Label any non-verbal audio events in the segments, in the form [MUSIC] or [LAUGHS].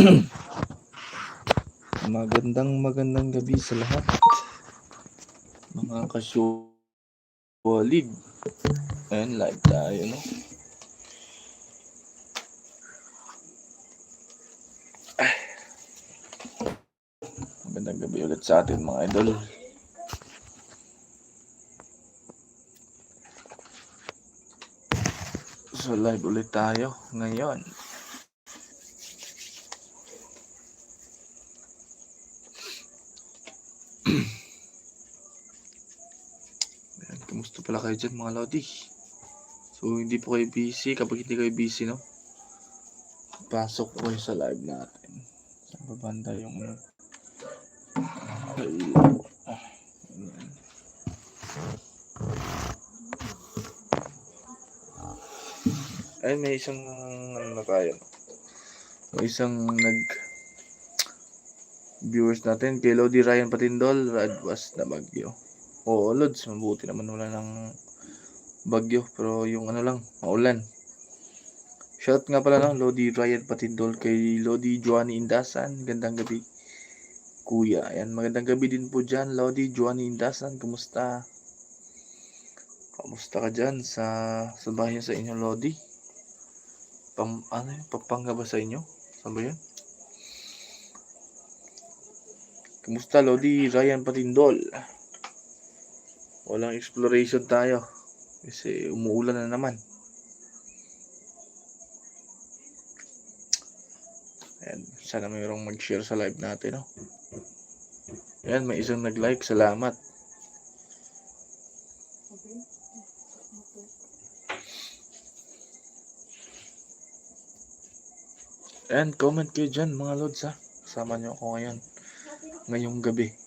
[CLEARS THROAT] Magandang magandang gabi sa lahat. Mga kasyolid. Ayan, live tayo, no? Ay. Magandang gabi ulit sa atin, mga idol. So, live ulit tayo ngayon. Kumusta pala kayo dyan mga Lodi? So, hindi po kayo busy. Kapag hindi kayo busy, no? Pasok po kayo sa live natin. Sa babanda yung... Hello. Ah, ayan. Ay, may isang ano na tayo. May isang nag viewers natin kay Lodi Ryan Patindol, Rad was na bagyo. Oo, Lods, mabuti naman wala ng bagyo, pero yung ano lang, maulan. Shout nga pala no, Lodi Ryan Patindol kay Lodi Joanny Indasan, gandang gabi. Kuya, ayan, magandang gabi din po dyan, Lodi Joanny Indasan, kumusta? Kamusta ka dyan sa, sa bahay sa inyo, Lodi? Pam, ano yun, Pampanga ba sa inyo? Saan yun? Kumusta, Lodi Ryan Patindol? Walang exploration tayo. Kasi umuulan na naman. Ayan, sana mayroong mag-share sa live natin, no? Ayan, may isang nag-like. Salamat. And comment kayo dyan, mga lods, ha? Kasama nyo ako ngayon. Ngayong gabi.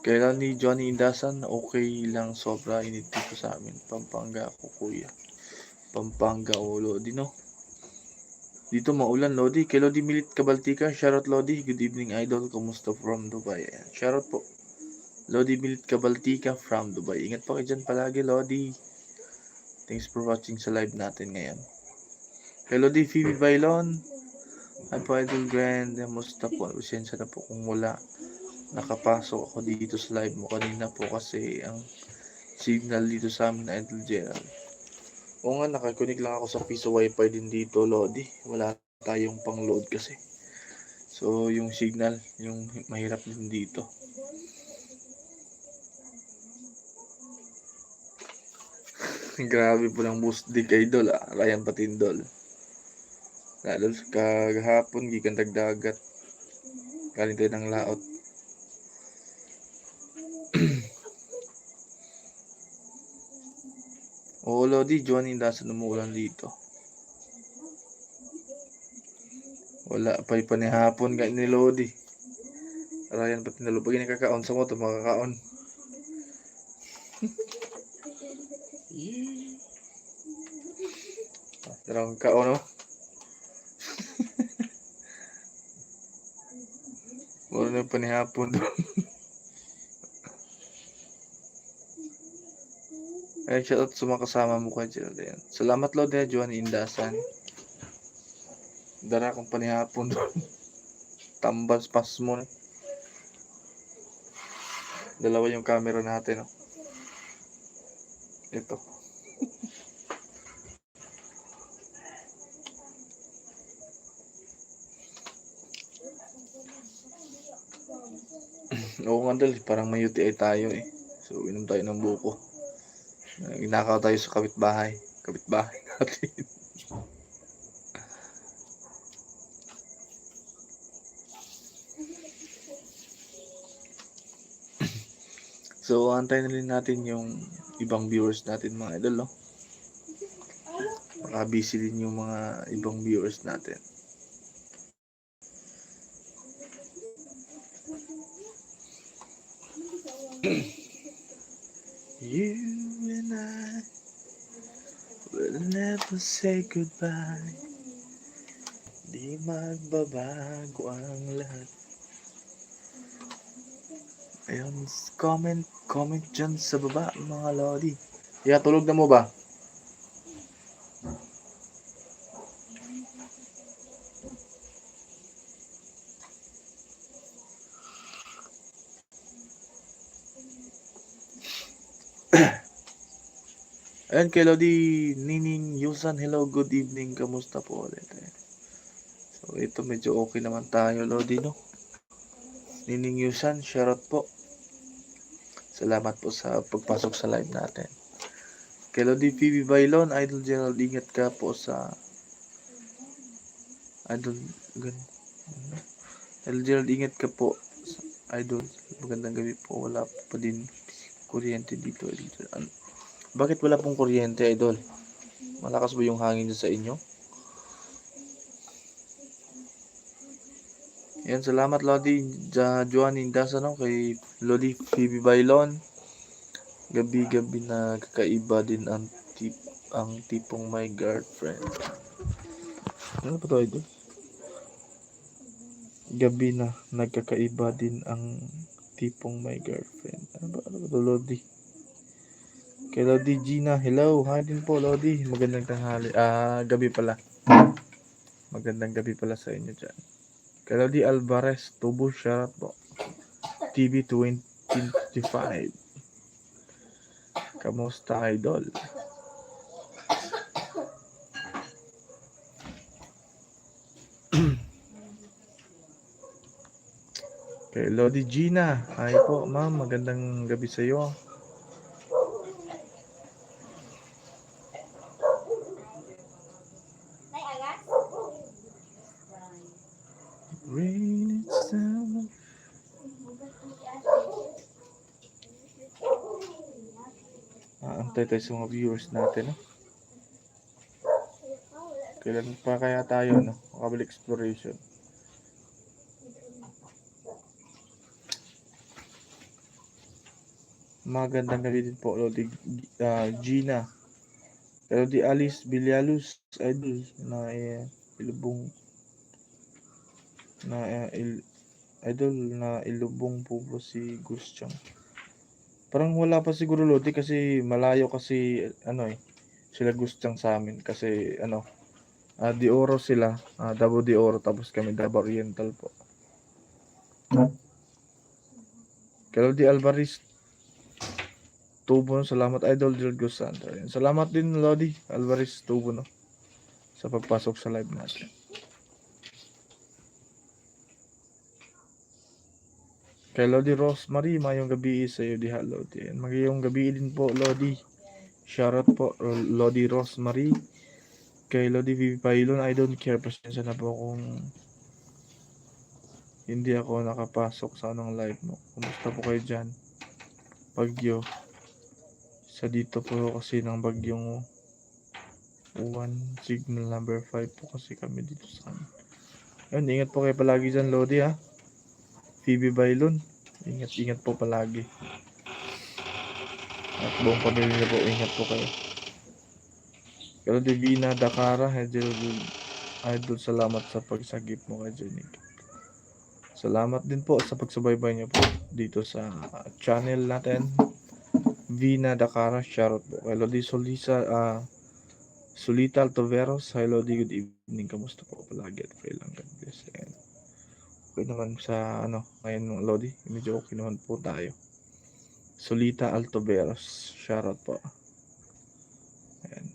Kailan ni Johnny Indasan, okay lang sobra init dito sa amin. Pampanga ako, kuya. Pampanga o Lodi, no? Dito maulan, Lodi. Kay Lodi Milit Kabaltika. Shoutout, Lodi. Good evening, idol. Kumusta from Dubai? Shoutout po. Lodi Milit Kabaltika from Dubai. Ingat po kayo dyan palagi, Lodi. Thanks for watching sa live natin ngayon. Kay Lodi Phoebe Bailon. Hi po, Idol Grand. Musta po? Pasensya na po kung wala nakapasok ako dito sa live mo kanina po kasi ang signal dito sa amin na Idol Gerald. Oo nga, nakakunik lang ako sa piso wifi din dito, Lodi. Wala tayong pang load kasi. So, yung signal, yung mahirap din dito. [LAUGHS] Grabe po ng boost di kay Idol, ah. Ryan Patindol. Lalo kagahapon, gikan dagdagat. Galing tayo ng laot. Oo, Lodi, Johnny, nasa umuulan dito. Wala pa pa ni hapon ka ni Lodi. Ryan, pati nalupag yung kakaon sa moto, makakaon. Darang kaon, no? Wala na pa ni hapon [LAUGHS] doon. Ay, shoutout sa mga kasama mo ka dyan. Ayan. Salamat, Lord, eh, Joanny Indasan. Dara kong panihapon doon. [LAUGHS] Tambas pas mo na. Dalawa yung camera natin, oh. Ito. [LAUGHS] Oo nga, Dal. Parang may UTI tayo, eh. So, inom tayo ng buko. Inakaw tayo sa kapitbahay. Kapitbahay [LAUGHS] natin. [CLEARS THROAT] so, antayin na rin natin yung ibang viewers natin mga idol, no? Baka busy din yung mga ibang viewers natin. [CLEARS THROAT] You and I will never say goodbye. Di magbabago ang lahat. Ayun, comment, comment dyan sa baba, mga lodi. Yeah, tulog na mo ba? [CLEARS THROAT] Ayan kay Lodi Nining Yusan, hello, good evening. Kamusta po ulit? Ayan. So ito medyo okay naman tayo Lodi no. Nining Yusan, shoutout po. Salamat po sa pagpasok sa live natin. Kay Lodi PB Bailon, Idol Gerald, ingat ka po sa Idol gan Idol Gerald, ingat ka po Idol. Magandang gabi po. Wala pa din kuryente dito. Gerald. Ano- Bakit wala pong kuryente, Idol? Malakas ba yung hangin sa inyo? Yan, salamat Lodi ja, Joan Indasano kay Lodi Phoebe Bailon. Gabi-gabi na kakaiba din ang tip ang tipong my girlfriend. Ano ba to idol? Gabi na nagkakaiba din ang tipong my girlfriend. Ano ba, ano ba Lodi? Kay Lodi Gina, hello. Hi din po Lodi. Magandang tanghali. Ah, gabi pala. Magandang gabi pala sa inyo dyan. Kay Lodi Alvarez, Tubo Shoutout po. TV 2025. Kamusta idol? Kay Lodi Gina, hi po ma'am, magandang gabi sa iyo. Rain it's down. Aantay tayo sa mga viewers natin, no? Kailan pa kaya tayo, no? Makabalik exploration. Magandang gabi din po, Lodi ah, Gina. Pero di Alice Villaluz, idol, na eh, ilubong na eh, il, idol na ilubong po po si Gustyang. Parang wala pa siguro Lodi kasi malayo kasi ano eh sila Gustyang sa amin kasi ano ah Di Oro sila, ah, Davao Di Oro tapos kami Davao Oriental po. Kaya di Alvarez Tubo, salamat Idol Gusanta. Ayan. Salamat din Lodi Alvarez Tubo no sa pagpasok sa live natin. Kay Lodi Rosemary, mayong gabi sa iyo diha Lodi. Magayong gabi din po Lodi. Shoutout po Lodi Rosemary. Kay Lodi Vivi Pailon, I don't care. Pasensya na po kung hindi ako nakapasok sa anong live mo. Kumusta po kayo dyan? Bagyo. Sa dito po kasi ng bagyong one signal number 5 po kasi kami dito sa amin. Ayun, ingat po kayo palagi dyan, Lodi ha. Phoebe Bailon. Ingat, ingat po palagi. At buong pamilya po, ingat po kayo. Pero Divina Dakara, Idol, Idol, salamat sa pagsagip mo kay Jenny. Salamat din po sa pagsubaybay niyo po dito sa channel natin. Vina Dakara, shoutout po. Kay Lodi Solisa, ah, Sulita Altoveros, hi Lodi, good evening. Kamusta po palagi at pray lang God bless. Ayan. Okay naman sa ano, ngayon Lodi, medyo okay naman po tayo. Solita Altoveros, shoutout po. Ayan.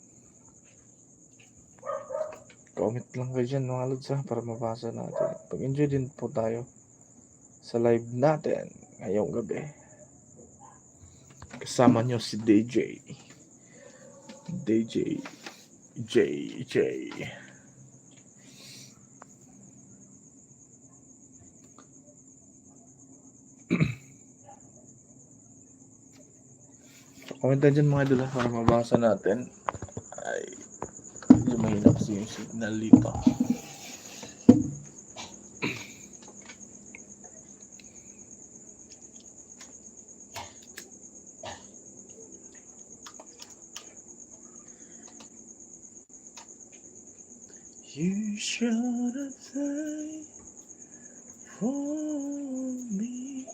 Comment lang kayo dyan mga lods para mabasa natin. Pag-enjoy din po tayo sa live natin ngayong gabi. Kasama nyo si DJ. DJ. JJ. Komenta [CLEARS THROAT] dyan mga idol para mabasa natin. Ay, medyo mahina kasi yung signal dito. You should have died for me.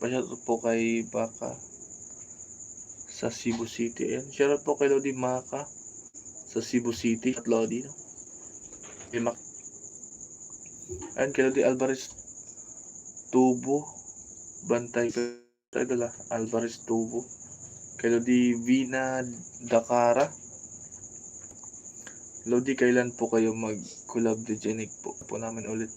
Pasyato po kay Baka sa Cebu City. Ayan, shoutout po kay Lodi Maka sa Cebu City at Lodi. No? Kay Mac. Ayan, kay Lodi Alvarez Tubo. Bantay ka idol ah. Alvarez Tubo. Kay Lodi Vina Dakara. Lodi, kailan po kayo mag-collab de Jenik po? Po namin ulit.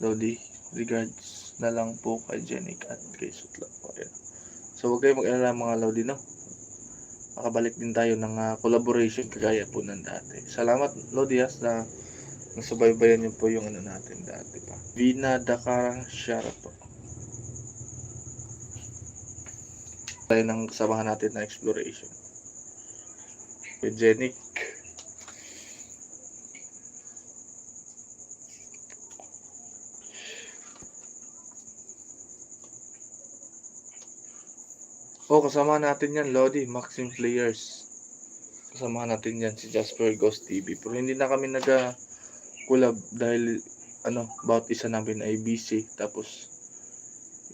Lodi, regards na lang po kay Jenik at kay Sutla. Ayan. So, huwag kayo mag-alala mga Lodi, no? Makabalik din tayo ng ah, collaboration kagaya po ng dati. Salamat, Lodi, ah, na nasubaybayan niyo po yung ano natin dati pa. Vina Dakara Shara po. Tayo ng kasamahan natin na exploration. Kay Oh, kasama natin yan, Lodi, Maxim Players. Kasama natin yan si Jasper Ghost TV. Pero hindi na kami nag-collab dahil ano, bawat isa namin ay busy. Tapos,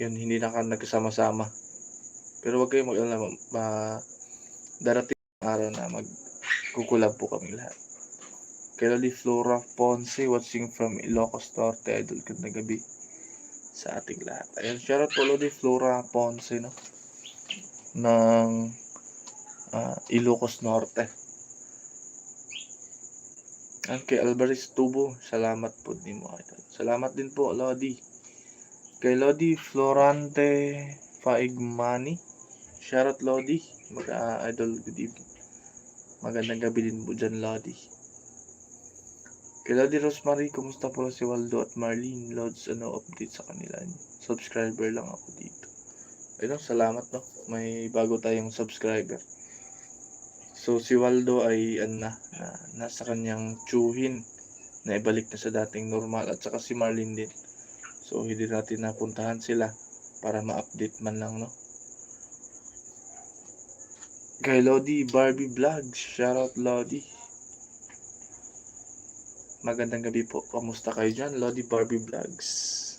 yun, hindi na kami nagkasama-sama. Pero wag kayong mag-alala, ma- darating ang araw na mag-kukulab po kami lahat. Kay Lodi Flora Ponce, watching from Ilocos Norte, idol ka na gabi sa ating lahat. Ayan, shoutout po Lodi Flora Ponce, no? Ng ah, Ilocos Norte. At kay Alvarez Tubo, salamat po din mo. Salamat din po, Lodi. Kay Lodi Florante Faigmani. Shoutout Lodi. Mag-idol good evening. Magandang gabi din po dyan, Lodi. Kay Lodi Rosemary, kumusta po si Waldo at Marlene? Lods, ano update sa kanila? Subscriber lang ako dito. Ayun, salamat no. May bago tayong subscriber. So si Waldo ay ano na, na nasa kanyang tsuhin na ibalik na sa dating normal at saka si Marlene din. So hindi natin napuntahan sila para ma-update man lang no. Kay Lodi Barbie Vlogs, shoutout Lodi. Magandang gabi po. Kamusta kayo dyan? Lodi Barbie Vlogs.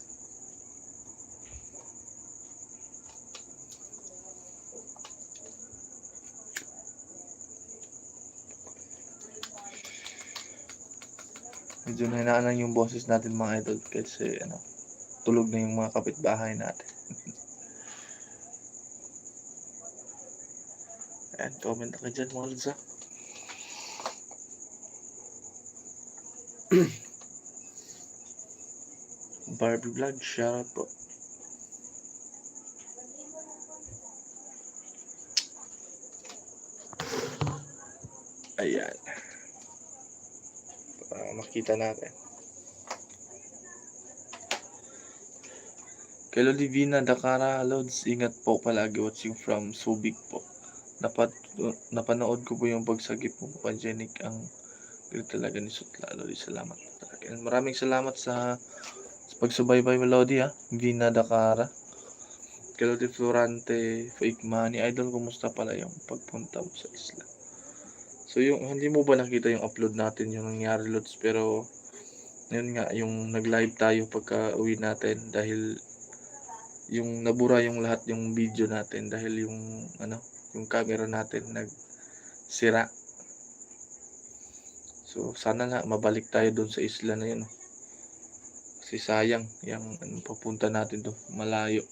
Medyo nahinaan yung boses natin mga idol kasi ano, tulog na yung mga kapitbahay natin. [LAUGHS] Ayan, comment na kayo dyan mga lods ha. [CLEARS THROAT] Barbie Vlog, shoutout po. Ayan. Para makita natin. Kay Lolivina Dakara Lods, ingat po palagi watching from Subic po. Napat, napanood ko po yung pagsagip mo po Jenik ang galing talaga ni Sutla. Lodi, salamat. And maraming salamat sa, sa pagsubaybay mo Lodi ha. Vina Dakara. Kay Lodi Florante, Fake Money. Idol, kumusta pala yung pagpunta mo sa isla? So yung hindi mo ba nakita yung upload natin yung nangyari lods pero yun nga yung nag-live tayo pagka uwi natin dahil yung nabura yung lahat yung video natin dahil yung ano yung camera natin nagsira. So sana nga mabalik tayo doon sa isla na yun. Kasi sayang yung ano, papunta natin do malayo.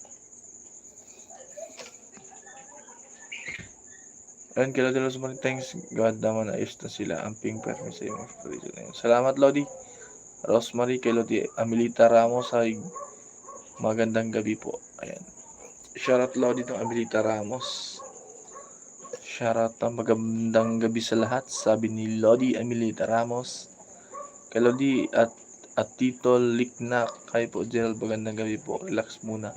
Ayun, kila de los thanks God naman ayos na sila ang ping permi sa yung exploration na yun. Salamat Lodi. Rosemary kay Lodi Amelita Ramos ay magandang gabi po. Ayan. Shoutout Lodi ng Amelita Ramos. Shoutout ang magandang gabi sa lahat. Sabi ni Lodi Amelita Ramos. Kay Lodi at at Tito Liknak. Kay po Gerald, magandang gabi po. Relax muna.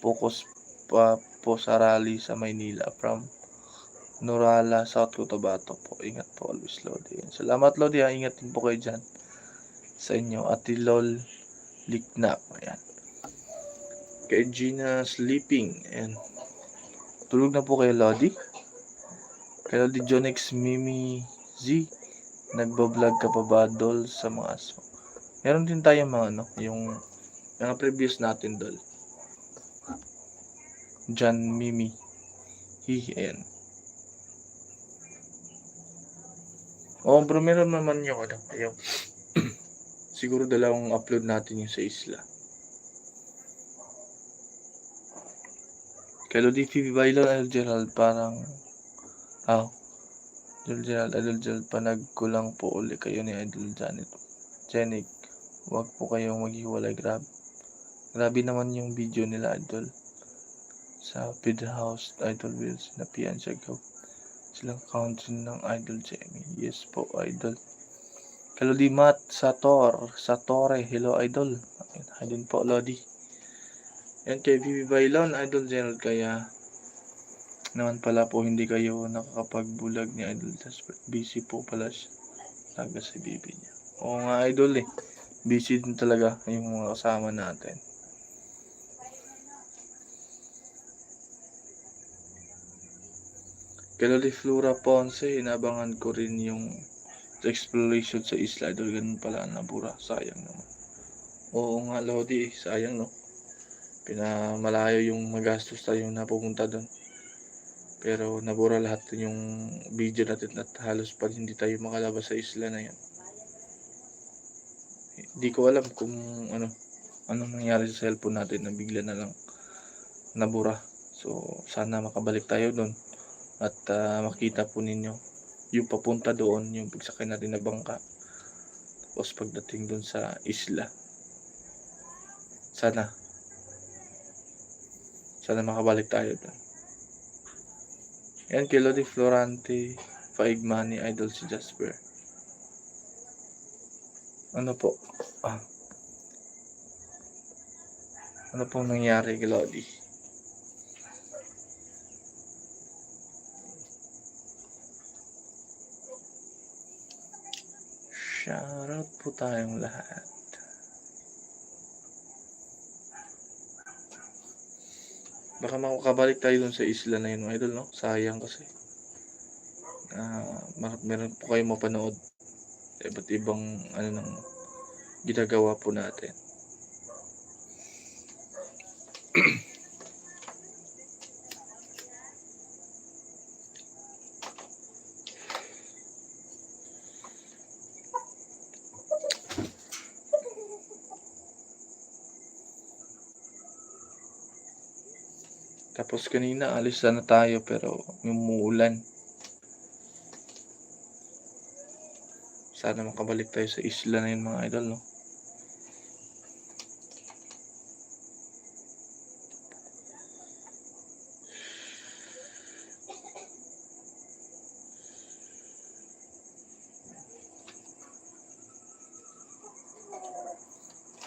Focus pa po sa rally sa Maynila from Norala, South Cotabato po. Ingat po always, Lodi. Salamat, Lodi. Ha. Ingat din po kayo dyan sa inyo. Ati Lol Liknak. Ayan. Kay Gina Sleeping. Ayan. Tulog na po kayo, Lodi. Kay Lodi Jonix Mimi Z. Nagbablog ka pa ba, Dol, sa mga aso? Meron din tayo mga ano, yung mga previous natin, Dol. John Mimi. Hi, ayan. Oo, bro, meron naman yung ano, yung [CLEARS THROAT] siguro dalawang upload natin yung sa isla. Kay Lodi TV Bailon, Idol Gerald, parang, ah, Idol Gerald, Idol Gerald, panagkulang po uli kayo ni Idol Janet. Jenik, huwag po kayong maghiwalay, grabe. Grabe naman yung video nila, Idol. Sa Pid House, Idol Wills, na piyan siya gaw. Silang country ng Idol Jamie. Yes po, Idol. Kalodi Matt, Sator, Satore, hello, Idol. Hi din po, Lodi. Yan kay Bibi Bailon, Idol Gerald, kaya naman pala po hindi kayo nakakapagbulag ni Idol. Busy po pala siya. Talaga si Bibi niya. Oo nga, Idol eh. Busy din talaga yung mga kasama natin. Kay Flora Ponce, inabangan ko rin yung exploration sa isla. Idol, ganun pala ang nabura. Sayang naman. Oo nga, Lodi, sayang no. Pinamalayo yung magastos tayo na pupunta doon. Pero nabura lahat yung video natin at halos pa hindi tayo makalabas sa isla na yan. Hindi ko alam kung ano anong nangyari sa cellphone natin na bigla na lang nabura. So sana makabalik tayo doon at ah, makita po ninyo yung papunta doon, yung pagsakay natin na bangka. Tapos pagdating doon sa isla. Sana sana makabalik tayo doon. Yan, kay Lodi Florante, Faigma ni Idol si Jasper. Ano po? Ah. Ano pong nangyari kay Lodi? Shoutout po tayong lahat. Baka makakabalik tayo dun sa isla na yun, idol, no? Sayang kasi. Mar- meron po kayo mapanood. Iba't ibang, ano nang ginagawa po natin. Tapos kanina alis na tayo pero umuulan. Sana makabalik tayo sa isla na yun mga idol, no?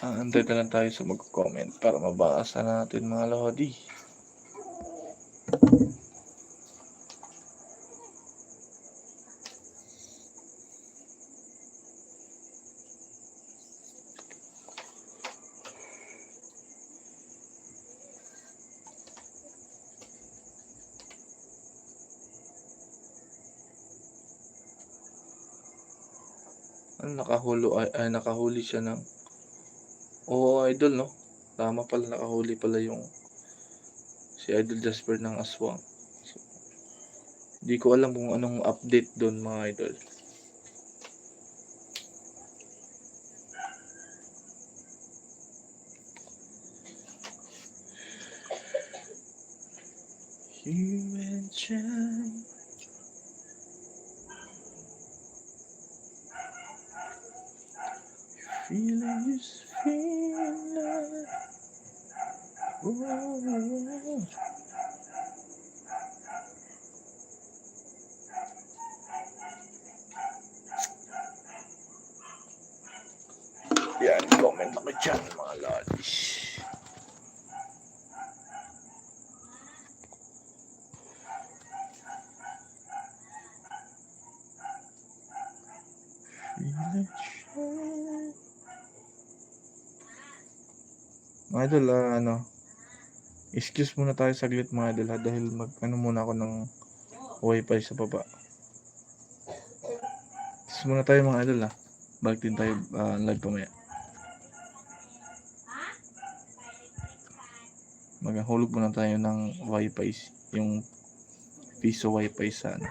Ah, antay na lang tayo sa mag-comment para mabasa natin mga lodi. Nakahulo, ay, ay, nakahuli siya ng... Oo, idol, no? Tama pala, nakahuli pala yung si Idol Jasper ng Aswang. So, di ko alam kung anong update doon, mga idol. You and John. Mga idol, ah, ano, excuse muna tayo saglit mga idol ha, dahil mag, ano muna ako ng wifi sa baba. Excuse muna tayo mga idol ha, balik din tayo ah, live pamaya. Maghahulog muna tayo ng wifi, yung piso wifi sa ano.